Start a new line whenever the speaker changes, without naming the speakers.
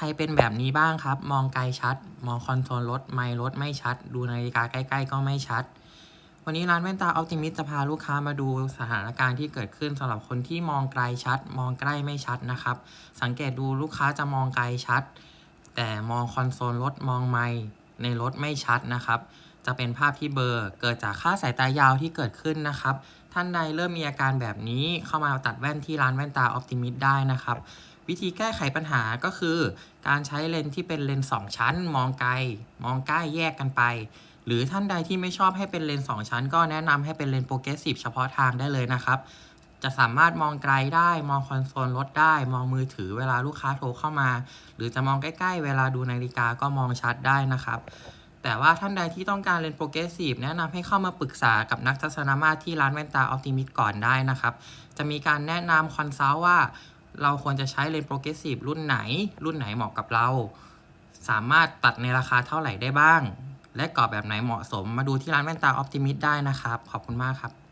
ใครเป็นแบบนี้บ้างครับ มองไกลชัด มองคอนโซลรถไมล์รถไม่ชัด ดูนาฬิกาใกล้ ๆ ก็ไม่ชัด วันนี้ร้านแว่นตาออ t ติมิสจะพาลูกค้ามาดูสถานการณ์ที่เกิดขึ้นสำหรับคนที่มองไกลชัด มองใกล้ไม่ชัดนะครับ สังเกตดูลูกค้าจะมองไกลชัด แต่มองคอนโซลรถมองไมล์ ในรถไม่ชัดนะครับ จะเป็นภาพที่เบลอร์เกิดจากค่าสายตายาวที่เกิดขึ้นนะครับ ท่านใดเริ่มมีอาการแบบนี้เข้ามาตัดแว่นที่ร้านแว่นตาออ t ติมิสได้นะครับ วิธีแก้ไขปัญหาก็คือ การใช้เลนส์ที่เป็นเลนส์สองชั้น มองไกล มองใกล้แยกกันไป หรือท่านใดที่ไม่ชอบให้เป็นเลนส์สองชั้น ก็แนะนำให้เป็นเลนส์โปรเกรสซีฟเฉพาะทางได้เลยนะครับ จะสามารถมองไกลได้ มองคอนโซลรถได้ มองมือถือเวลาลูกค้าโทรเข้ามา หรือจะมองใกล้ ๆ เวลาดูนาฬิกาก็มองชัดได้นะครับ แต่ว่าท่านใดที่ต้องการเลนส์โปรเกรสซีฟแนะนำให้เข้ามาปรึกษากับนักทัศนมาตรที่ร้านแว่นตาออ t ติมิสก่อนได้นะครับ จะมีการแนะนำคอนซัลท์ว่า เราควรจะใช้เลนส์โปรเกรสซีฟรุ่นไหน รุ่นไหนเหมาะกับเรา สามารถตัดในราคาเท่าไหร่ได้บ้าง และกรอบแบบไหนเหมาะสมมาดูที่ร้านแว่นตาออ t ติมิสได้นะครับ ขอบคุณมากครับ